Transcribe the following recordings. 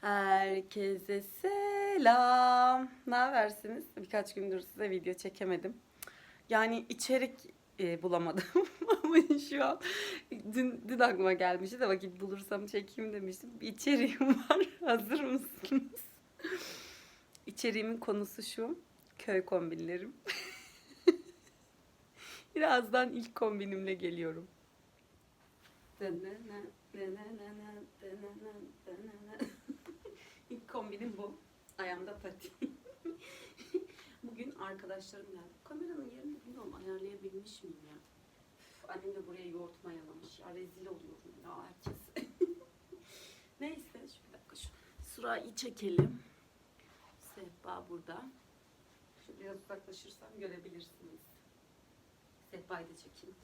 Herkese selam. Ne habersiniz? Birkaç gündür size video çekemedim. Yani içerik e, bulamadım ama şu an dün, dün aklıma gelmişti de vakit bulursam çekeyim demiştim. Bir içeriğim var. Hazır mısınız? İçeriğimin konusu şu. Köy kombinlerim. Birazdan ilk kombinimle geliyorum. İlk kombinim bu. Ayağımda pati. Bugün arkadaşlarım geldi. Kameranın yerini bilmiyorum ayarlayabilmiş miyim ya? Üf, annem de buraya yoğurt mayalamış. Ya rezil oluyorum ya herkes. Neyse şu bir dakika şu sırayı çekelim. Sehpa burada. Şu biraz uzaklaşırsam görebilirsiniz. Sehpayı da çekeyim.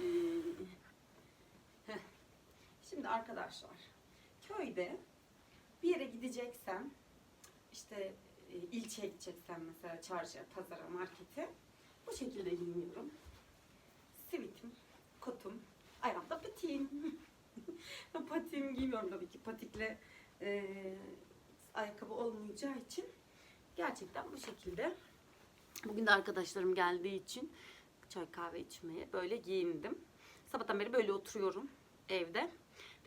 Ee, heh. Şimdi arkadaşlar köyde bir yere gideceksem işte e, ilçeye gideceksem mesela çarşıya, pazara, markete bu şekilde giyiniyorum. Sivitim, kotum, ayağımda patiğim. patiğimi giymiyorum tabii ki patikle e, ayakkabı olmayacağı için gerçekten bu şekilde. Bugün de arkadaşlarım geldiği için çay kahve içmeye böyle giyindim. Sabahtan beri böyle oturuyorum evde.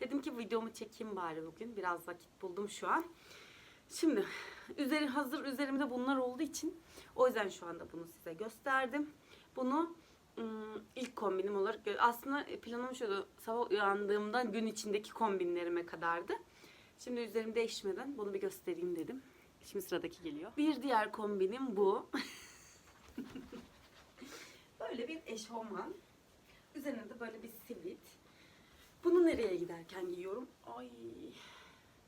Dedim ki videomu çekeyim bari bugün. Biraz vakit buldum şu an. Şimdi üzeri hazır üzerimde bunlar olduğu için o yüzden şu anda bunu size gösterdim. Bunu ım, ilk kombinim olarak aslında planım şuydu. Sabah uyandığımdan gün içindeki kombinlerime kadardı. Şimdi üzerim değişmeden bunu bir göstereyim dedim. Şimdi sıradaki geliyor. Bir diğer kombinim bu. böyle bir eşofman. Üzerine de böyle bir sivit. Nereye giderken giyiyorum? Ay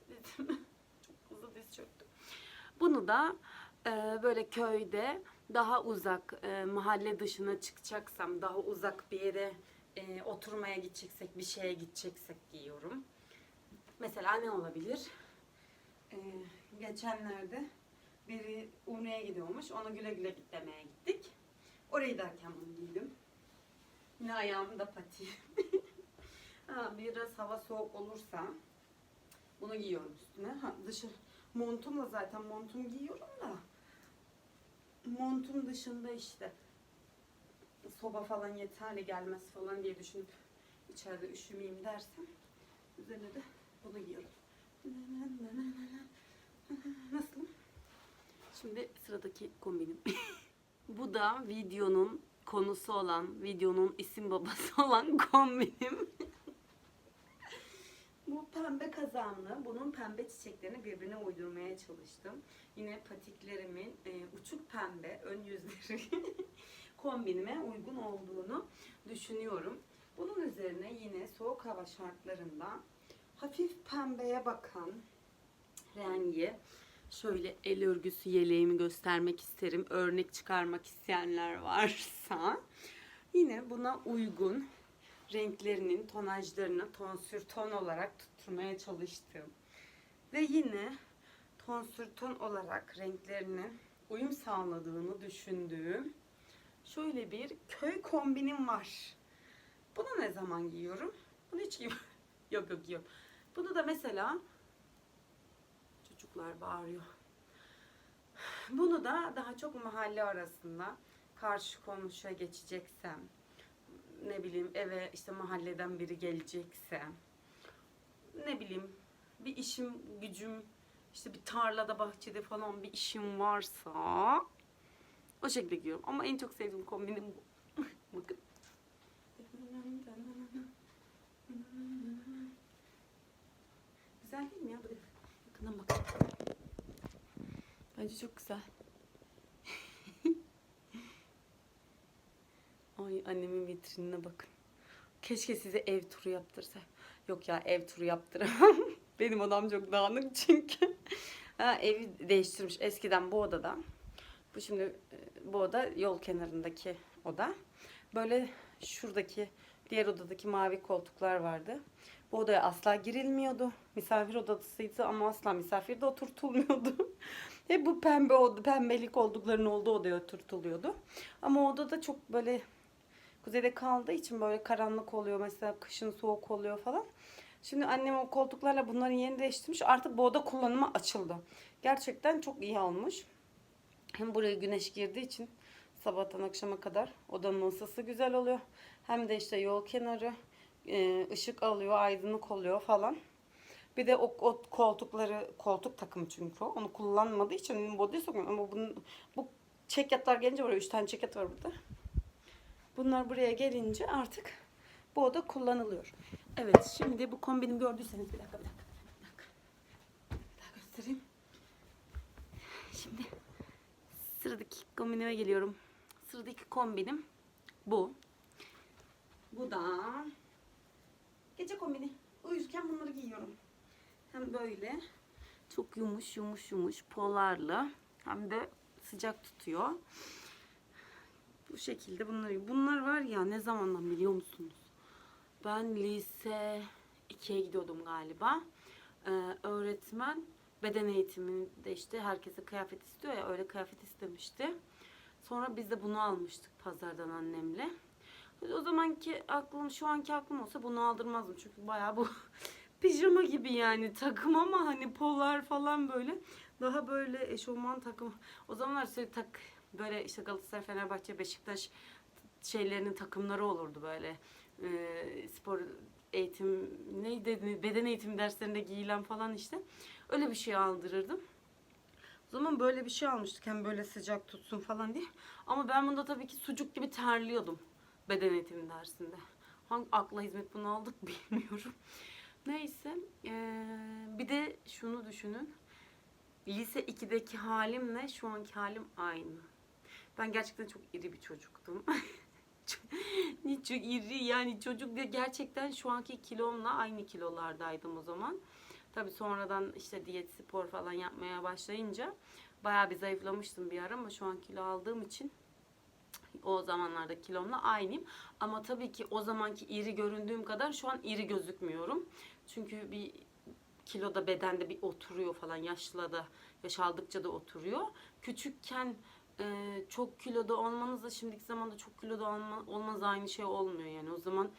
dedim. Çok hızlı diz çöktüm. Bunu da e, böyle köyde daha uzak e, mahalle dışına çıkacaksam daha uzak bir yere e, oturmaya gideceksek bir şeye gideceksek giyiyorum. Mesela ne olabilir? E, geçenlerde biri Umre'ye gidiyormuş. Ona güle güle git demeye gittik. Oraya giderken bunu giydim. Yine ayağımda pati. ha, biraz hava soğuk olursa bunu giyiyorum üstüne. Ha, dışı montumla zaten montum giyiyorum da montun dışında işte soba falan yeterli gelmez falan diye düşünüp içeride üşümeyeyim dersem üzerine de bunu giyiyorum. Nasıl? Şimdi sıradaki kombinim. Bu da videonun konusu olan, videonun isim babası olan kombinim. Pembe kazağımla bunun pembe çiçeklerini birbirine uydurmaya çalıştım. Yine patiklerimin e, uçuk pembe ön yüzleri kombinime uygun olduğunu düşünüyorum. Bunun üzerine yine soğuk hava şartlarında hafif pembeye bakan rengi şöyle el örgüsü yeleğimi göstermek isterim. Örnek çıkarmak isteyenler varsa yine buna uygun renklerinin tonajlarını tonsür ton olarak tutturmaya çalıştım. Ve yine tonsür ton olarak renklerine uyum sağladığını düşündüğüm şöyle bir köy kombinim var. Bunu ne zaman giyiyorum? Bunu hiç giyiyorum. yok yok giyiyorum. Bunu da mesela çocuklar bağırıyor. Bunu da daha çok mahalle arasında karşı komşuya geçeceksem ne bileyim eve işte mahalleden biri gelecekse ne bileyim bir işim gücüm işte bir tarlada bahçede falan bir işim varsa o şekilde giyiyorum. Ama en çok sevdiğim kombinim bu. Bakın. Güzel değil mi ya? Yakından bak. Bence çok güzel. Ay annemin vitrinine bakın. Keşke size ev turu yaptırsa. Yok ya ev turu yaptıramam. Benim odam çok dağınık çünkü. ha, evi değiştirmiş eskiden bu odada. Bu şimdi e, bu oda yol kenarındaki oda. Böyle şuradaki diğer odadaki mavi koltuklar vardı. Bu odaya asla girilmiyordu. Misafir odasıydı ama asla misafir de oturtulmuyordu. Hep bu pembe oldu, pembelik olduklarının olduğu odaya oturtuluyordu. Ama o odada çok böyle Kuzeyde kaldığı için böyle karanlık oluyor. Mesela kışın soğuk oluyor falan. Şimdi annem o koltuklarla bunların yerini değiştirmiş. Artık bu oda kullanıma açıldı. Gerçekten çok iyi olmuş. Hem buraya güneş girdiği için sabahtan akşama kadar odanın ısısı güzel oluyor. Hem de işte yol kenarı e, ışık alıyor, aydınlık oluyor falan. Bir de o, o koltukları, koltuk takımı çünkü. Onu kullanmadığı için benim bodaya sokuyorum. Ama bunun, bu çekyatlar gelince buraya, üç tane çekyat var burada. Bunlar buraya gelince artık bu oda kullanılıyor. Evet şimdi bu kombinimi gördüyseniz bir dakika bir dakika bir dakika. Daha göstereyim. Şimdi sıradaki kombinime geliyorum. Sıradaki kombinim bu. Bu da gece kombini. Uyurken bunları giyiyorum. Hem böyle çok yumuş yumuş yumuş polarlı hem de sıcak tutuyor. Bu şekilde bunları bunlar var ya ne zamandan biliyor musunuz? Ben lise 2'ye gidiyordum galiba. Ee, öğretmen beden eğitiminde işte herkese kıyafet istiyor ya öyle kıyafet istemişti. Sonra biz de bunu almıştık pazardan annemle. O zamanki aklım şu anki aklım olsa bunu aldırmazdım çünkü bayağı bu pijama gibi yani takım ama hani polar falan böyle daha böyle eşofman takım. O zamanlar sürekli tak böyle işte Galatasaray, Fenerbahçe, Beşiktaş şeylerinin takımları olurdu böyle. Ee, spor eğitim neydi beden eğitim derslerinde giyilen falan işte. Öyle bir şey aldırırdım. O zaman böyle bir şey almıştık hem böyle sıcak tutsun falan diye. Ama ben bunda tabii ki sucuk gibi terliyordum beden eğitimi dersinde. Hangi akla hizmet bunu aldık bilmiyorum. Neyse. ee, bir de şunu düşünün. Lise 2'deki halimle şu anki halim aynı. Ben gerçekten çok iri bir çocuktum. çok iri yani çocuk ve gerçekten şu anki kilomla aynı kilolardaydım o zaman. Tabi sonradan işte diyet spor falan yapmaya başlayınca bayağı bir zayıflamıştım bir ara ama şu an kilo aldığım için o zamanlarda kilomla aynıyım. Ama tabii ki o zamanki iri göründüğüm kadar şu an iri gözükmüyorum. Çünkü bir kiloda bedende bir oturuyor falan yaşla da yaş aldıkça da oturuyor. Küçükken e, çok kiloda olmanızla şimdiki zamanda çok kiloda olma, olmaz aynı şey olmuyor yani. O zaman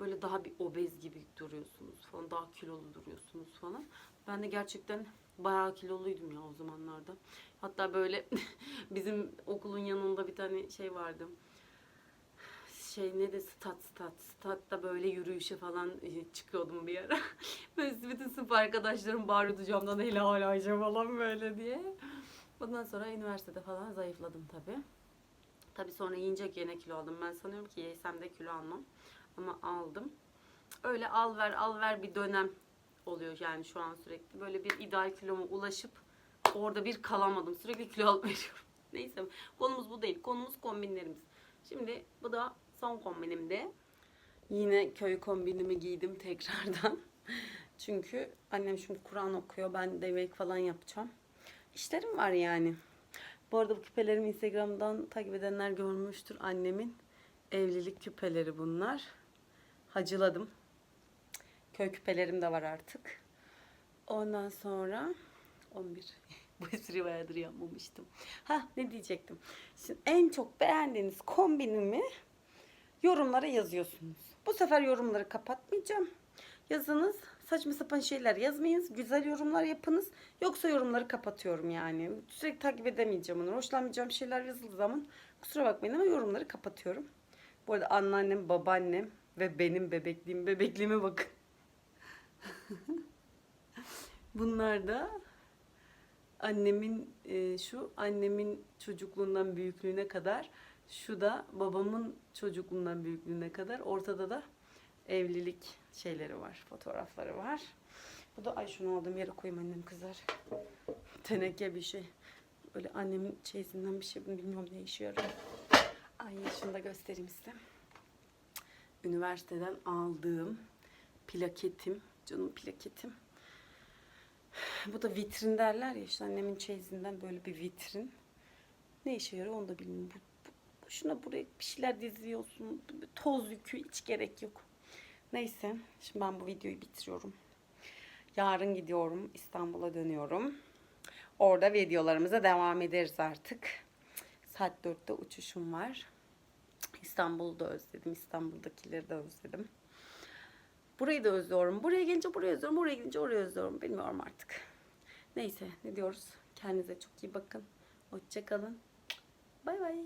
böyle daha bir obez gibi duruyorsunuz falan. Daha kilolu duruyorsunuz falan. Ben de gerçekten bayağı kiloluydum ya o zamanlarda. Hatta böyle bizim okulun yanında bir tane şey vardı. Şey ne de stat stat. Statta böyle yürüyüşe falan e, çıkıyordum bir ara. böyle bütün sınıf arkadaşlarım bağırıyordu camdan helal Ayşe falan böyle diye. Ondan sonra üniversitede falan zayıfladım tabii. Tabii sonra yiyince gene kilo aldım. Ben sanıyorum ki yesem de kilo almam. Ama aldım. Öyle al ver al ver bir dönem oluyor yani şu an sürekli. Böyle bir ideal kiloma ulaşıp orada bir kalamadım. Sürekli kilo alıp veriyorum. Neyse konumuz bu değil. Konumuz kombinlerimiz. Şimdi bu da son kombinimde. Yine köy kombinimi giydim tekrardan. Çünkü annem şimdi Kur'an okuyor. Ben de yemek falan yapacağım. İşlerim var yani. Bu arada bu küpelerimi Instagram'dan takip edenler görmüştür. Annemin evlilik küpeleri bunlar. Hacıladım. Köy küpelerim de var artık. Ondan sonra 11. Bu espriyi bayağıdır yapmamıştım. Ha ne diyecektim. Şimdi en çok beğendiğiniz kombinimi yorumlara yazıyorsunuz. Bu sefer yorumları kapatmayacağım. Yazınız. Saçma sapan şeyler yazmayınız. Güzel yorumlar yapınız. Yoksa yorumları kapatıyorum yani. Sürekli takip edemeyeceğim onu. Hoşlanmayacağım şeyler yazıldığı zaman kusura bakmayın ama yorumları kapatıyorum. Bu arada anneannem, babaannem ve benim bebekliğim, bebekliğime bakın. Bunlar da annemin e, şu annemin çocukluğundan büyüklüğüne kadar şu da babamın çocukluğundan büyüklüğüne kadar. Ortada da evlilik şeyleri var fotoğrafları var. Bu da ay şunu aldığım yere koyayım annem kızar. Teneke bir şey. Böyle annemin çeyizinden bir şey bilmiyorum ne işe yarıyor? Ay şunu da göstereyim size. Üniversiteden aldığım plaketim canım plaketim. Bu da vitrin derler ya işte annemin çeyizinden böyle bir vitrin. Ne işe yarıyor onu da bilmiyorum. Bu, bu, şuna buraya bir şeyler diziyorsun. Toz yükü hiç gerek yok. Neyse şimdi ben bu videoyu bitiriyorum. Yarın gidiyorum İstanbul'a dönüyorum. Orada videolarımıza devam ederiz artık. Saat 4'te uçuşum var. İstanbul'u da özledim. İstanbul'dakileri de özledim. Burayı da özlüyorum. Buraya gelince burayı özlüyorum. Buraya gidince orayı özlüyorum. Bilmiyorum artık. Neyse ne diyoruz? Kendinize çok iyi bakın. Hoşçakalın. Bay bay.